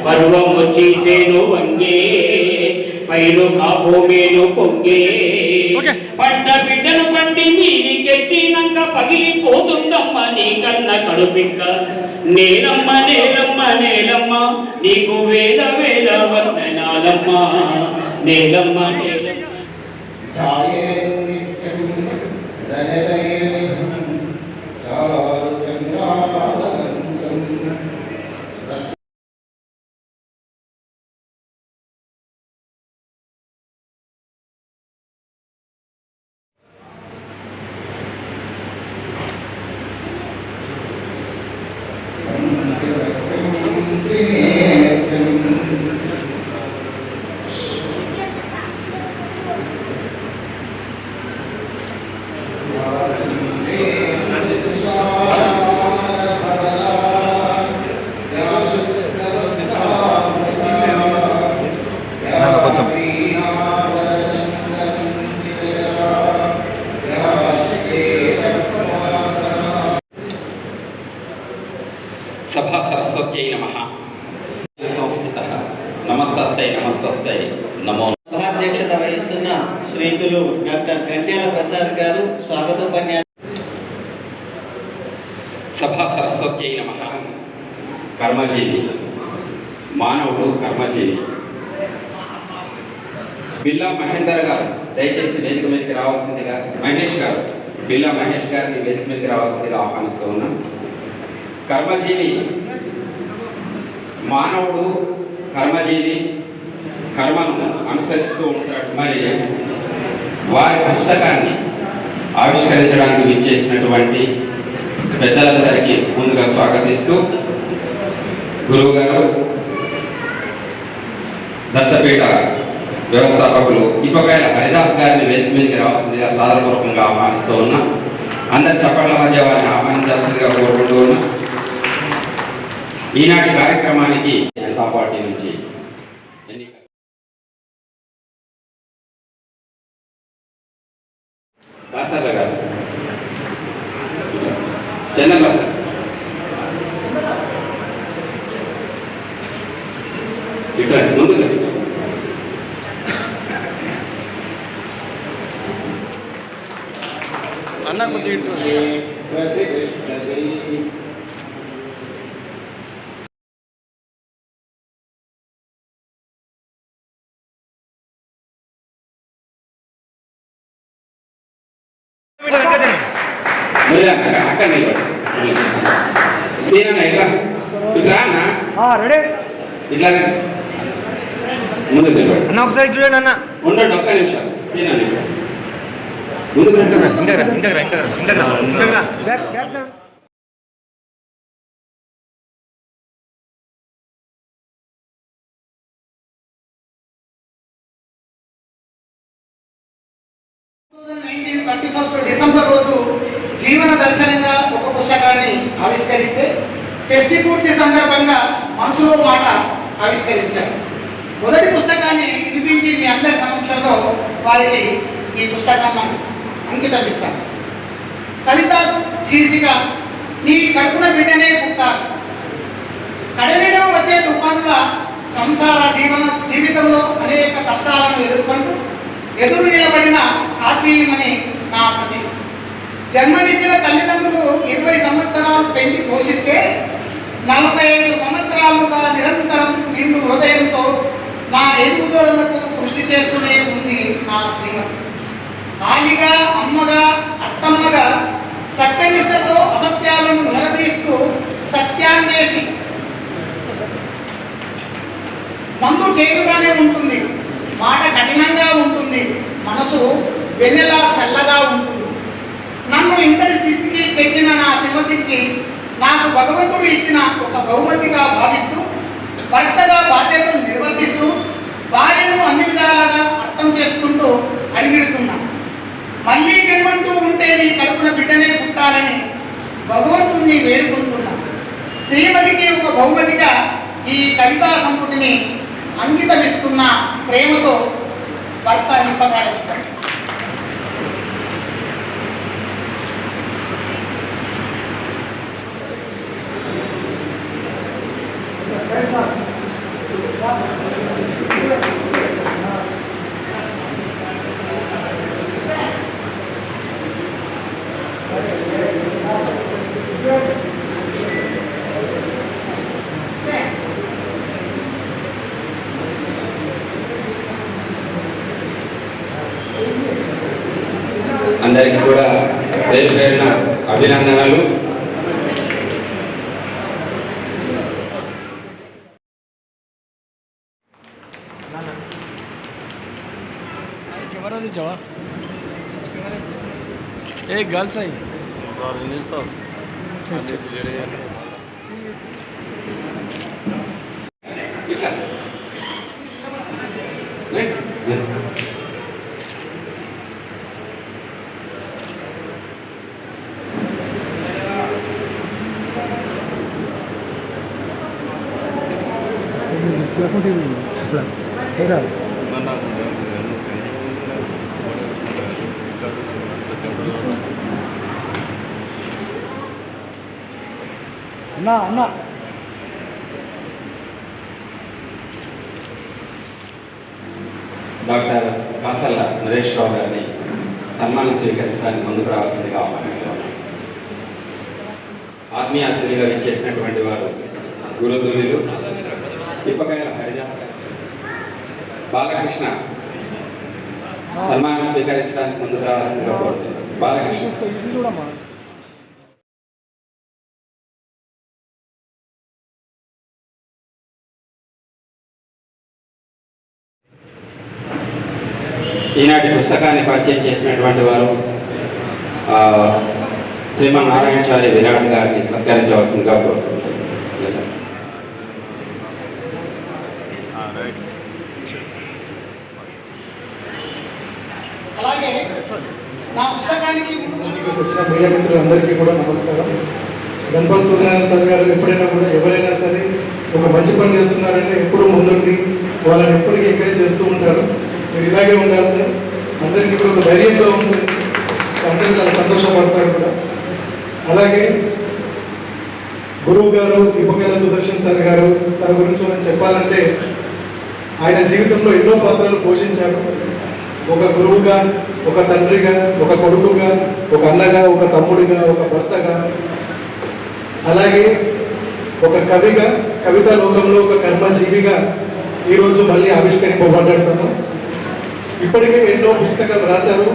సా- పర్వం వచ్చేసేను వంగే పైరు కాపు మేను పొంగే. పట్ట బిడ్డలు పండి మీదికెక్కినాక పగిలిపోతుందమ్మ నీ కన్న కడుపిక్క. నేలమ్మ నేలమ్మ నేలమ్మ నీకు వేల వేల వందనాలమ్మ. నేలమ్మ నేలమ్మ. చారు చంద్రావతంసం నమస్తస్తై నమస్తస్తై నమో సభాధ్యక్షత వహిస్తున్న శ్రీతులు డాక్టర్ గంట్యాల ప్రసాద్ గారు స్వాగతోపన్యాసం సభా సరస్వత్యై నమ. కర్మజీవి. మానవుడు కర్మజీవి. బిల్లా మహేందర్ గారు దయచేసి వేదిక మీదకి రావాల్సిందిగా మహేష్ గారు బిల్లా మహేష్ గారిని వేదిక మీదకి రావాల్సిందిగా ఆహ్వానిస్తూ ఉన్నాం. కర్మజీవి. మానవుడు కర్మజీవి. కర్మను అనుసరిస్తూ ఉంటాడు. మరి వారి పుస్తకాన్ని ఆవిష్కరించడానికి విచ్చేసినటువంటి పెద్దలందరికీ ముందుగా స్వాగతిస్తూ గురువు గారు దత్తపీఠ వ్యవస్థాపకులు ఇప్పకాయల హరిదాస్ గారిని వేదిక మీదకి రావాల్సిందిగా సాదరపూర్వకంగా ఆహ్వానిస్తూ ఉన్నా. అందరి చప్పట్ల మధ్య వారిని ఆహ్వానించాల్సిందిగా కోరుకుంటూ ఉన్నా. ఈనాటి కార్యక్రమానికి జనతా పార్టీ నుంచి దాసర్ల గారు చందన్ సార్ ఇక్కడ ముందుగా మీరు అక్కడ సీనా ఇట్లా ఇట్లా అన్న ఆ, రెడీ ఇట్లా. ముందు నిలబడి అన్న ఒకసారి చూడండి అన్న ఉండండి ఒక్క నిమిషం సీనా షష్ఠి పూర్తి సందర్భంగా మనసులో మాట ఆవిష్కరించారు. మొదటి పుస్తకాన్ని వినిపించి మీ అందరి సమక్షంలో వారికి ఈ పుస్తకాన్ని అంకితం ఇస్తాను కవిత శీర్షిక నీ కడుపున బిడ్డనే పుట్టాలి కడలిలో వచ్చే తుఫానుల సంసార జీవన జీవితంలో అనేక కష్టాలను ఎదుర్కొంటూ ఎదురు నిలబడిన సాత్వీయమని నా సతి. జన్మనిచ్చిన తల్లిదండ్రులు ఇరవై సంవత్సరాలు పెంచి పోషిస్తే నలభై ఐదు సంవత్సరాలుగా నిరంతరం నిండు హృదయంతో నా ఎదుగుదలకు కృషి చేస్తూనే ఉంది నా శ్రీమతి. తాలిగా అమ్మగా అత్తమ్మగా సత్యనిష్టతో అసత్యాలను నిలదీస్తూ సత్యాన్వేషి. మందు చేయుగానే ఉంటుంది మాట కఠినంగా ఉంటుంది మనసు వెన్నెలా చల్లగా ఉంటుంది. నన్ను ఇంతటి స్థితికి తెచ్చిన నా శ్రీమతికి నాకు భగవంతుడు ఇచ్చిన ఒక బహుమతిగా భావిస్తూ భర్తగా బాధ్యతను నిర్వర్తిస్తూ భార్యను అన్ని విధాలుగా అర్థం చేసుకుంటూ అడిగిడుతున్నా. మళ్ళీ జన్మంటూ ఉంటే నీ కడుపున బిడ్డనే పుట్టాలని భగవంతుణ్ణి వేడుకుంటున్నా. శ్రీమతికి ఒక బహుమతిగా ఈ కవితా సంపుటిని అంకితమిస్తున్న ప్రేమతో భర్త నింపకాలిస్తాడు అందరికీ కూడా పేరు పేరున అభినందనలు. ਇਹ ਗੱਲ ਸਹੀ ਸਾਰੇ ਨਹੀਂ ਤਾਂ ਸਾਡੇ ਜਿਹੜੇ এখন ঠিক আছে అన్నా అన్నా డాక్టర్ కాసల్ల నరేష్ రావు గారిని సన్మానం స్వీకరించడానికి ముందుకు రావాల్సిందిగా ఆహ్వానిస్తున్నాను ఆత్మీయ అతిథిగా ఇచ్చేసినటువంటి వారు గురుతుల్యులు ఇప్పకాయల గారు. బాలకృష్ణ సన్మానం స్వీకరించడానికి ముందుకు రావాల్సిందిగా కోరుతున్నాను బాలకృష్ణ ఈనాటి పుస్తకాన్ని పరిచయం చేసినటువంటి వారు శ్రీమన్ నారాయణచారి విరాట్ గారిని సత్కరించవలసిందిగా కోరుతున్నాను అలాగే నా పుస్తకానికి వచ్చిన మీడియా మిత్రులందరికీ కూడా నమస్కారం. గణపతి సూర్యనారాయణ సార్ గారు ఎప్పుడైనా కూడా ఎవరైనా సరే ఒక మంచి పని చేస్తున్నారంటే ఎప్పుడు ముందుండి వాళ్ళని ఎప్పటికీ ఎంకరేజ్ చేస్తూ ఉంటారు. మీరు ఇలాగే ఉండాలి సార్. అందరికీ కూడా ఒక ధైర్యంగా ఉంటుంది అందరూ చాలా సంతోషపడతారు కూడా. అలాగే గురువు గారు ఇప్పకల సుదర్శన్ సార్ గారు తన గురించి మనం చెప్పాలంటే ఆయన జీవితంలో ఎన్నో పాత్రలు పోషించారు. ఒక గురువుగా ఒక తండ్రిగా ఒక కొడుకుగా ఒక అన్నగా ఒక తమ్ముడిగా ఒక భర్తగా. అలాగే ఒక కవిగా కవితా లోకంలో ఒక కర్మజీవిగా ఈరోజు మళ్ళీ ఆవిష్కరింపబడ్డాడు ఇప్పటికే ఎన్నో పుస్తకాలు రాశారు.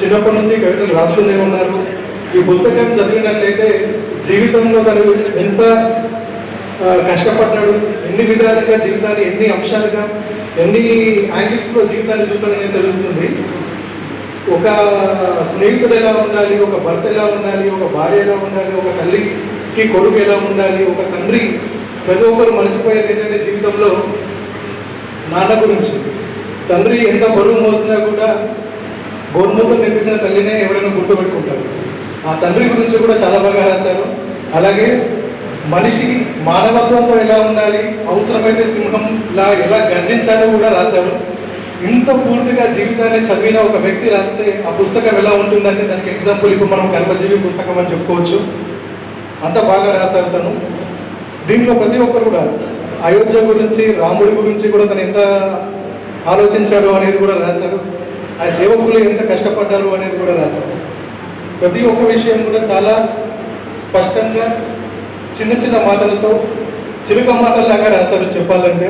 చిన్నప్పటి నుంచి కవితలు రాస్తూనే ఉన్నారు. ఈ పుస్తకం చదివినట్లయితే జీవితంలో తను ఎంత కష్టపడ్డాడు ఎన్ని విధాలుగా జీవితాన్ని ఎన్ని అంశాలుగా ఎన్ని యాంగిల్స్లో జీవితాన్ని చూసాడనేది తెలుస్తుంది. ఒక స్నేహితుడు ఎలా ఉండాలి ఒక భర్త ఎలా ఉండాలి ఒక భార్య ఎలా ఉండాలి ఒక తల్లికి కొడుకు ఎలా ఉండాలి ఒక తండ్రి ప్రతి ఒక్కరు మర్చిపోయేది ఏంటంటే జీవితంలో నాన్న గురించి. తండ్రి ఎంత బరువు మోసినా కూడా గోరుముద్ద తెప్పించిన తల్లినే ఎవరైనా గుర్తుపెట్టుకుంటారు. ఆ తండ్రి గురించి కూడా చాలా బాగా రాశారు. అలాగే మనిషి మానవత్వంతో ఎలా ఉండాలి అవసరమైతే సింహంలా ఎలా గర్జించాలో కూడా రాశారు. ఇంత పూర్తిగా జీవితాన్ని చదివిన ఒక వ్యక్తి రాస్తే ఆ పుస్తకం ఎలా ఉంటుందంటే దానికి ఎగ్జాంపుల్ ఇప్పుడు మనం కర్మజీవి పుస్తకం అని చెప్పుకోవచ్చు. అంత బాగా రాశారు తను. దీంట్లో ప్రతి ఒక్కరు కూడా అయోధ్య గురించి రాముడి గురించి కూడా తను ఎంత ఆలోచించాడు అనేది కూడా రాశారు. ఆ సేవకులు ఎంత కష్టపడ్డారు అనేది కూడా రాశారు. ప్రతి ఒక్క విషయం కూడా చాలా స్పష్టంగా చిన్న చిన్న మాటలతో చిలుక మాటల్లాగా రాశారు చెప్పాలంటే.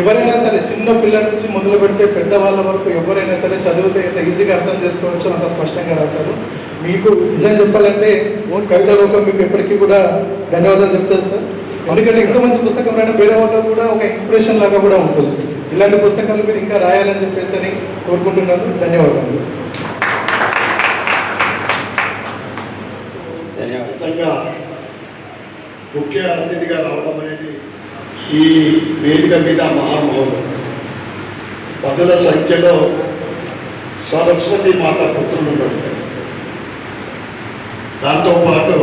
ఎవరైనా సరే చిన్న పిల్లల నుంచి మొదలు పెడితే పెద్దవాళ్ళ వరకు ఎవరైనా సరే చదివితే ఎంత ఈజీగా అర్థం చేసుకోవచ్చు అంత స్పష్టంగా రాశారు. మీకు నిజం చెప్పాలంటే ఓన్ కవిత లోకం మీకు ఎప్పటికీ కూడా ధన్యవాదాలు చెప్తారు సార్. ఎందుకంటే ఇంత మంచి పుస్తకం రాయడం వేరే వాళ్ళకు కూడా ఒక ఇన్స్పిరేషన్ లాగా కూడా ఉంటుంది. ఇలాంటి పుస్తకాలు మీరు ఇంకా రాయాలని చెప్పేసి అని కోరుకుంటున్నాను. ధన్యవాదాలు. నిజంగా ముఖ్య అతిథిగా రావడం అనేది ఈ వేదిక మీద మహామహోదం పదుల సంఖ్యలో సరస్వతి మాత పుత్రులు ఉన్నారు. దాంతోపాటు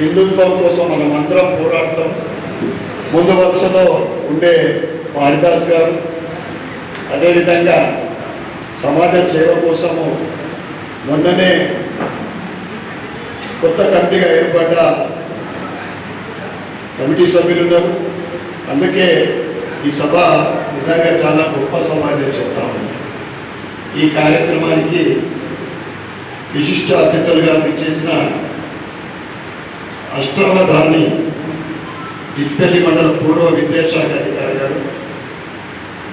హిందుత్వం కోసం మనం అందరం పోరాడతాం. ముందు వరుసలో ఉండే హరిదాస్ గారు అదేవిధంగా సమాజ సేవ కోసము మొన్ననే కొత్త కమిటీగా ఏర్పడ్డ కమిటీ సభ్యులు ఉన్నారు. అందుకే ఈ సభ నిజంగా చాలా గొప్ప సభ అని నేను ఈ కార్యక్రమానికి విశిష్ట అతిథులుగా చేసిన అష్టావధాని ఇట్పల్లి మండల పూర్వ విద్యాశాఖ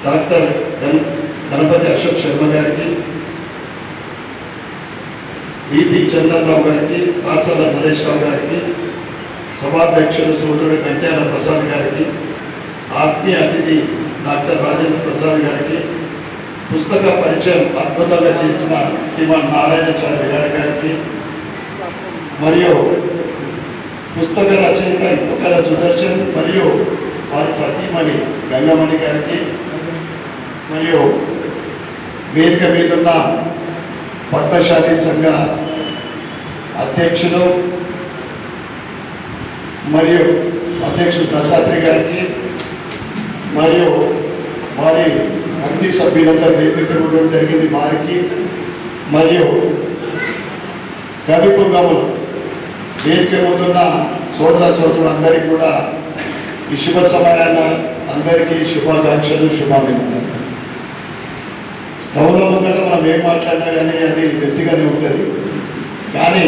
డాక్టర్ గణ గణపతి అశోక్ శర్మ గారికి వివి చంద్రరావు గారికి కాసాల నరేష్ రావు గారికి సభాధ్యక్షులు సోదరుడు గంట్యాల ప్రసాద్ గారికి ఆత్మీయ అతిథి డాక్టర్ రాజేంద్ర ప్రసాద్ గారికి పుస్తక పరిచయం అద్భుతంగా చేసిన శ్రీమాన్ నారాయణాచార్య విరాడ్ గారికి మరియు పుస్తక రచయిత ఇప్పుకల సుదర్శన్ మరియు వారి సతీమణి గంగమణి గారికి మరియు వేదిక మీద ఉన్న పద్మశాలి సంఘ అధ్యక్షులు మరియు అధ్యక్షుడు దత్తాత్రి గారికి మరియు వారి కమిటీ సభ్యులందరూ వేదిక ఉండడం జరిగింది వారికి మరియు కవి పొంగములు వేదిక ముందున్న సోదర సోదరులందరికీ కూడా ఈ శుభ సమయాన్ని అందరికీ శుభాకాంక్షలు శుభాభినందనలు. గౌరవం ఉన్నట్టు మనం ఏం మాట్లాడినా కానీ అది వ్యక్తిగానే ఉంటుంది. కానీ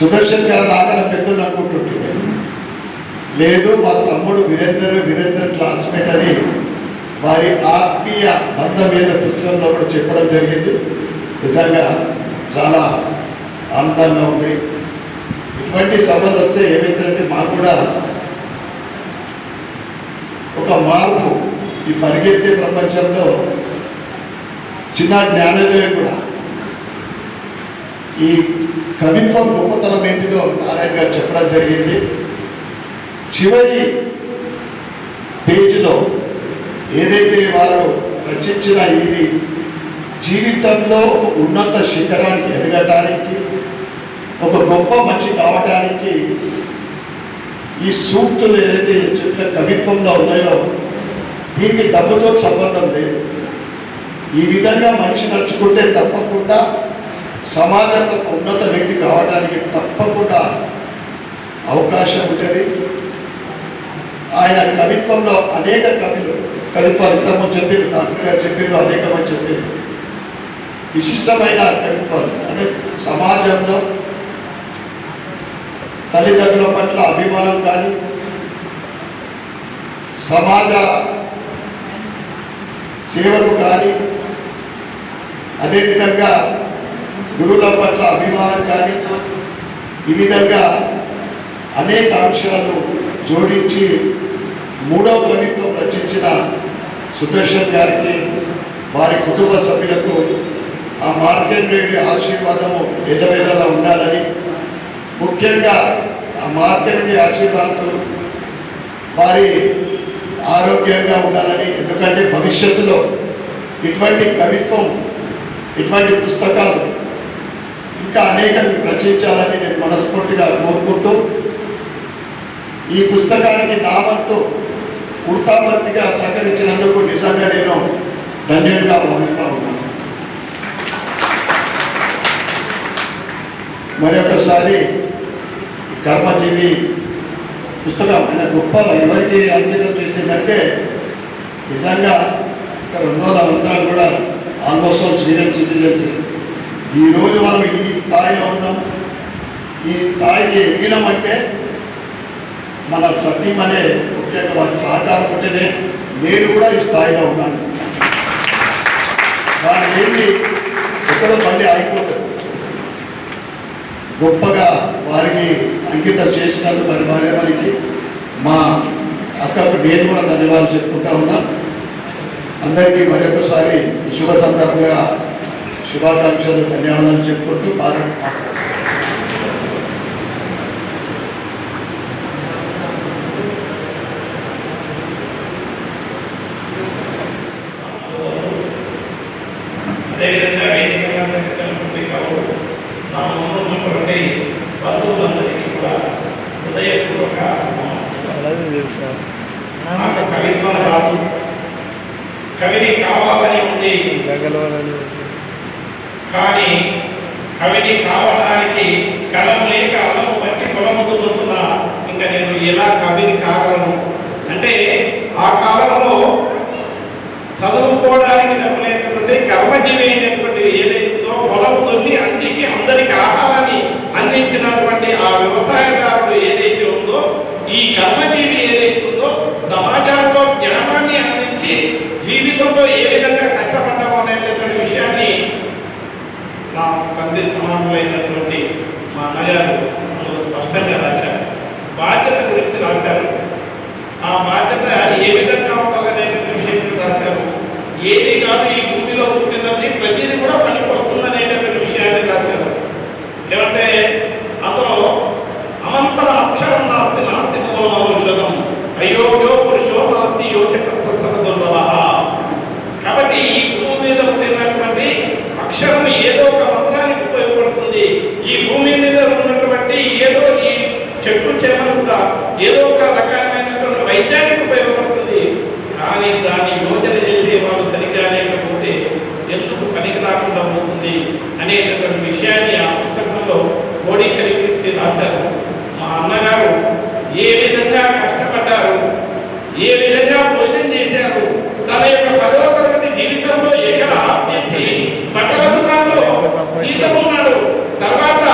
సుదర్శన్ గారు రాగల పెద్దలు అనుకుంటుంటే లేదు మా తమ్ముడు వీరేందర్ వీరేందర్ క్లాస్మేట్ అని వారి ఆత్మీయ బంధం మీద పుస్తకంలో కూడా చెప్పడం జరిగింది. నిజంగా చాలా ఆనందంగా ఉంది. ఇటువంటి సభలు వస్తే ఏమైందంటే మాకు కూడా ఒక మార్పు ఈ పరిగెత్తే ప్రపంచంలో చిన్న జ్ఞానోదయం కూడా. ఈ కవిత్వం గొప్పతనం ఏంటిదో నారాయణ గారు చెప్పడం జరిగింది. చివరి పేజీలో ఏదైతే వారు రచించిన ఇది జీవితంలో ఒక ఉన్నత శిఖరానికి ఎదగటానికి ఒక గొప్ప మనిషి కావటానికి ఈ సూక్తులు ఏదైతే చెప్పిన కవిత్వంలో ఉన్నాయో దీనికి డబ్బుతో సంబంధం లేదు. ఈ విధంగా మనిషి నడుచుకుంటే తప్పకుండా సమాజంలో ఉన్నత వ్యక్తి కావడానికి తప్పకుండా అవకాశం ఉంటుంది. ఆయన కవిత్వంలో అనేక కవులు కవిత్వాలు ఇంతకుముందు చెప్పారు డాక్టర్ గారు చెప్పారు అనేక మంది చెప్పారు విశిష్టమైన కవిత్వాలు అంటే సమాజంలో తల్లిదండ్రుల పట్ల అభిమానం కానీ సమాజ సేవకు కానీ అదేవిధంగా గురువుల పట్ల అభిమానం కానీ ఈ విధంగా అనేక అంశాలు జోడించి మూడవ కవిత్వం రచించిన సుదర్శన్ గారికి వారి కుటుంబ సభ్యులకు ఆ మార్కెట్ రెడ్డి ఆశీర్వాదము ఎల్లవేళలా ఉండాలని ముఖ్యంగా ఆ మార్కెట్ రెడ్డి ఆశీర్వాదంతో వారి ఆరోగ్యంగా ఉండాలని ఎందుకంటే భవిష్యత్తులో ఇటువంటి కవిత్వం ఇటువంటి పుస్తకాలు ఇంకా అనేక రచించాలని నేను మనస్ఫూర్తిగా కోరుకుంటూ ఈ పుస్తకానికి నా వంతు వృత్తాపత్తిగా సహకరించినందుకు నిజంగా నేను ధన్యుడిగా భావిస్తా ఉన్నాను. మరొకసారి కర్మజీవి పుస్తకం ఆయన గొప్ప ఎవరికి అంకితం చేసిందంటే నిజంగా ఇక్కడ ఉన్న కూడా ఆల్మోస్ట్ ఆల్ సీనియర్ సిటిజన్స్. ఈరోజు మనం ఈ స్థాయిలో ఉన్నాం ఈ స్థాయికి ఎదిగినామంటే మన సత్యం అనే ముఖ్యంగా వారి సహకారం ఉంటేనే నేను కూడా ఈ స్థాయిలో ఉన్నాను. దాని ఏంటి ఎక్కడో మళ్ళీ అయిపోతుంది గొప్పగా వారికి అంకితం చేసినందుకు మరి భార్య వారికి మా అక్కకు నేను కూడా ధన్యవాదాలు చెప్పుకుంటా ఉన్నా. అందరికీ మరొకసారి శుభ సందర్భంగా శుభాకాంక్షలు ధన్యవాదాలు చెప్పుకుంటూ బాగా అదేవిధంగా వేదిక అలంకరించినటువంటి కవులు నా ముందు ఉన్నటువంటి బంధువులందరికీ కూడా హృదయపూర్వక నమస్కారం. అలాగే తెలుసా నాకు కవిత్వం రాదు కవిని కావాలని ఉంది. కానీ కవిని కావడానికి కలం లేక అలము బట్టి పొలము దున్నుతున్నా ఇంకా నేను ఎలా కవిని కాగలను? అంటే ఆ కాలంలో చదువుకోవడానికి డబ్బు లేనటువంటి కర్మజీవి అయినటువంటి ఏదైతుందో పొలము దున్ని అందుకే అందరికి ఆహారాన్ని అందించినటువంటి ఆ వ్యవసాయదారుడు ఏదైతే ఉందో ఈ కర్మజీవి ఏదైతే సమాజంలో జ్ఞానాన్ని అందించి జీవితంలో ఏ విధంగా కష్టపడ్డాము అనేటటువంటి విషయాన్ని నా తండ్రి సమానులైనటువంటి మా అన్నగారు స్పష్టంగా రాశారు. బాధ్యత గురించి రాశారు. ఆ బాధ్యత ఏ విధంగా ఉండాలనేటువంటి విషయం రాశారు. ఏది కాదు ఈ భూమిలో పుట్టినది ప్రతిదీ కూడా పనికొస్తుంది అనేటటువంటి విషయాన్ని రాశారు. ఏమంటే అందులో అమంతర అక్షరం నాస్తి నాస్తి భూమౌషధం అయోగ్యో పురుషో నాస్తి యోగ్యత దుర్లభ కాబట్టి ఈ భూమి మీద పుట్టినటువంటి అక్షరం ఏదో ఒక మంత్రానికి ఉపయోగపడుతుంది. ఈ భూమి మీద ఉన్నటువంటి ఏదో ఈ చెట్టు చేమలు కూడా ఏదో ఒక రకాన్ని వైద్యానికి ఉపయోగపడుతుంది కానీ దాన్ని యోజన చేసే వాళ్ళు సరిగ్గా లేకపోతే ఎందుకు పనికి రాకుండా పోతుంది అనేటటువంటి విషయాన్ని ఆ పుస్తకంలో క్రోడీకరించి రాశారు మా అన్నగారు ఏ విధంగా కష్టపడ్డారు ఏ విధంగా భోజనం చేశారు? తన యొక్క పదవ తరగతి జీవితంలో ఎక్కడ ఆపేసి బట్టల దుకాణంలో జీతం ఉన్నాడు. తర్వాత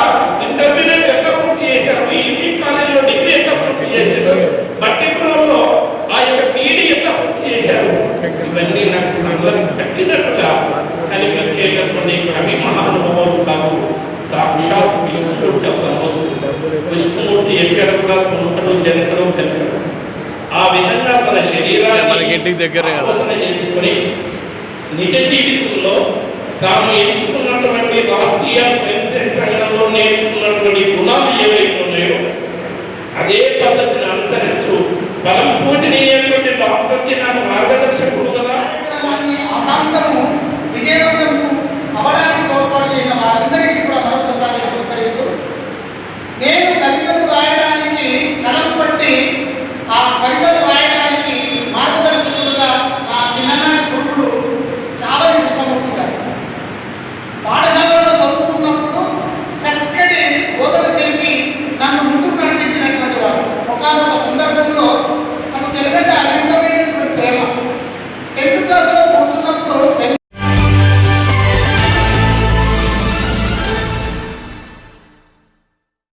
ఇంటర్మీడియట్ ఎక్కడ పూర్తి చేశారు? ఇంజనీరింగ్ కాలేజీలో డిగ్రీ ఎక్కడ పూర్తి చేశారు? బట్టి కులంలో ఆ యొక్క పీడి ఎక్కడ పూర్తి చేశారు? ఇవన్నీ నాకు కళ్ళకు కట్టినట్టుగా కనిపించేటటువంటి కవి మహానుభావులు కాదు సాక్షాత్ విష్ణుడు సంభవం విష్ణుమూర్తి ఎక్కడ కూడా తుంటడం జరగడం తెలియదు ఆ విధంగా తన శరీరాన్ని మనకి ఇంటికి దగ్గరే కదా. నిజ జీవితంలో తాను ఎంచుకున్నటువంటి రాష్ట్రీయ స్వయం సంఘంలో నేర్చుకున్నటువంటి